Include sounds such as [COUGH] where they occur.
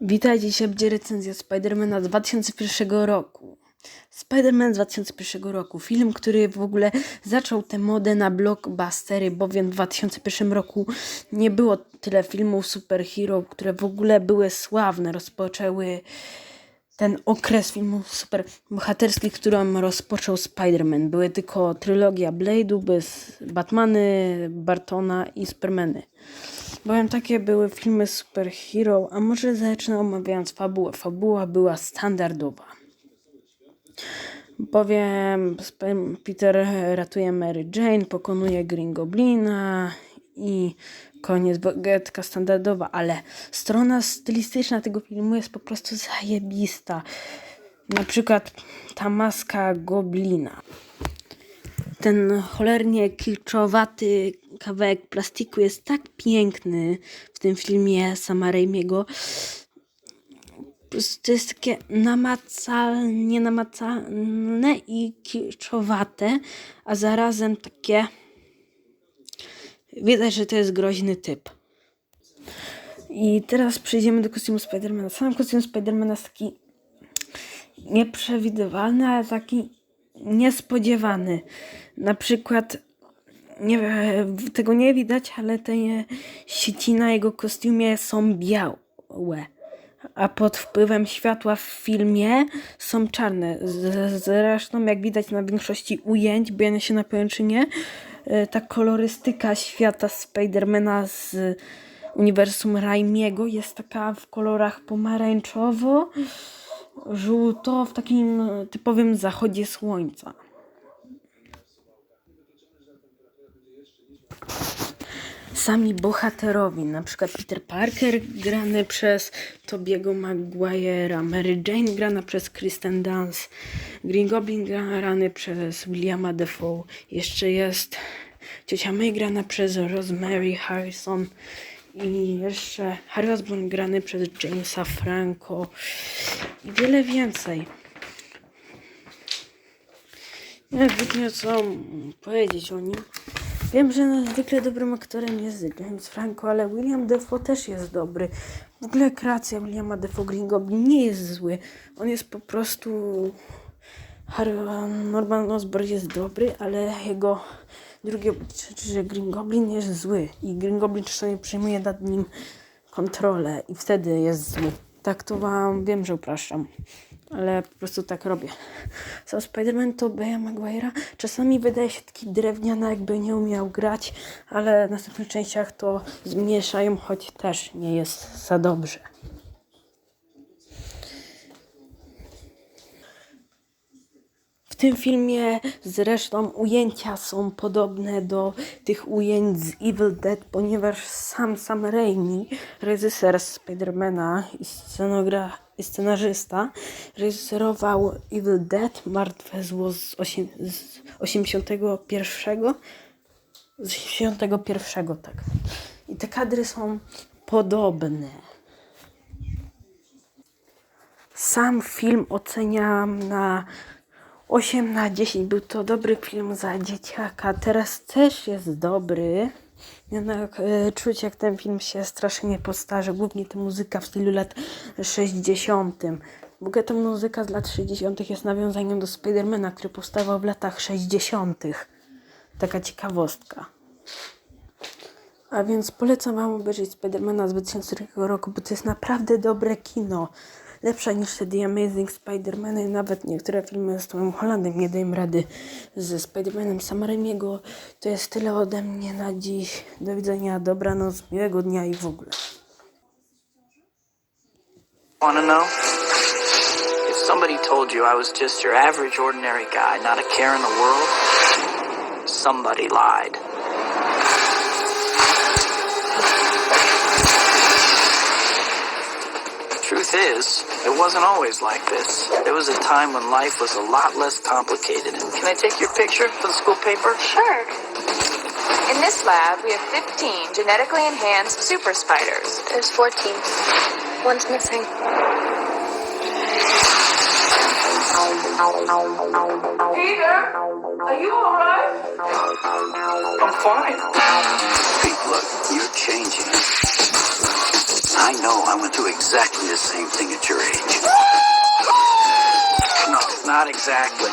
Witajcie, dzisiaj będzie recenzja Spidermana 2001 roku. Spiderman z 2001 roku, film, który w ogóle zaczął tę modę na blockbustery, bowiem w 2001 roku nie było tyle filmów superhero, które w ogóle były sławne, rozpoczęły ten okres filmów superbohaterskich, którą rozpoczął Spider-Man. Były tylko trylogia Blade'u, bez Batmany, Bartona i Supermany. Bowiem takie były filmy superhero, a może zacznę omawiając fabułę. Fabuła była standardowa. Bowiem Peter ratuje Mary Jane, pokonuje Green Goblina i koniec bagetka standardowa, ale strona stylistyczna tego filmu jest po prostu zajebista. Na przykład ta maska Goblina. Ten cholernie kilczowaty kawałek plastiku jest tak piękny w tym filmie Sama Raimiego. To jest takie namacalnie namacalne i kilczowate, a zarazem takie widać, że to jest groźny typ. I teraz przejdziemy do kostiumu Spidermana. Sam kostium Spidermana jest taki nieprzewidywalny, ale taki niespodziewany. Na przykład nie, tego nie widać, ale te sieci na jego kostiumie są białe. A pod wpływem światła w filmie są czarne. Zresztą, jak widać na większości ujęć, bo ja się na pojęczynie, e, ta kolorystyka świata Spidermana z uniwersum Raimiego jest taka w kolorach pomarańczowo, żółto, w takim e, typowym zachodzie słońca. Sami bohaterowi, na przykład Peter Parker grany przez Tobiego Maguire'a, Mary Jane grana przez Kristen Dunst, Green Goblin grany przez Williama Defoe, jeszcze jest ciocia May grana przez Rosemary Harrison i jeszcze Harry Osborn grany przez Jamesa Franco i wiele więcej. Nie wiem, co powiedzieć o nim. Wiem, że zwykle dobrym aktorem jest James Franco, ale William Defoe też jest dobry. W ogóle kreacja Williama Defoe Green Goblin nie jest zły. On jest po prostu... Norman Osborn jest dobry, ale jego drugie, że Green Goblin jest zły. I Green Goblin czasami przejmuje nad nim kontrolę i wtedy jest zły. Tak to wam wiem, że upraszczam. Ale po prostu tak robię. Sam Spider-Man to Beja Maguire'a czasami wydaje się taki drewniany, jakby nie umiał grać, ale w następnych częściach to zmniejszają, choć też nie jest za dobrze. W tym filmie zresztą ujęcia są podobne do tych ujęć z Evil Dead, ponieważ sam Sam Raimi, reżyser Spidermana i, scenogra- i scenarzysta, reżyserował Evil Dead, Martwe Zło z, osiem- z 81. Z 81, tak. I te kadry są podobne. Sam film oceniam na 8 na 10. Był to dobry film za dzieciaka. Teraz też jest dobry. Jednak e, czuć jak ten film się strasznie postarza. Głównie ta muzyka w stylu lat 60. W ogóle ta muzyka z lat 60. jest nawiązaniem do Spidermana, który powstawał w latach 60. Taka ciekawostka. A więc polecam Wam obejrzeć Spidermana z 2002 roku, bo to jest naprawdę dobre kino. Lepsze niż te The Amazing Spider-Man i nawet niektóre filmy z Tomem Hollandem nie dają rady ze Spider-Manem Sama Raimiego. To jest tyle ode mnie na dziś. Do widzenia, dobranoc, miłego dnia i w ogóle. Want to know? If somebody told you I was just your average, ordinary guy, not a care in the world, somebody lied. Truth is, it wasn't always like this. There was a time when life was a lot less complicated. Can I take your picture for the school paper? Sure. In this lab, we have 15 genetically enhanced super spiders. There's 14. One's missing. Peter, are you alright? I'm fine. Pete, look, you're changing. I know I went through exactly the same thing at your age. [LAUGHS] No, not exactly.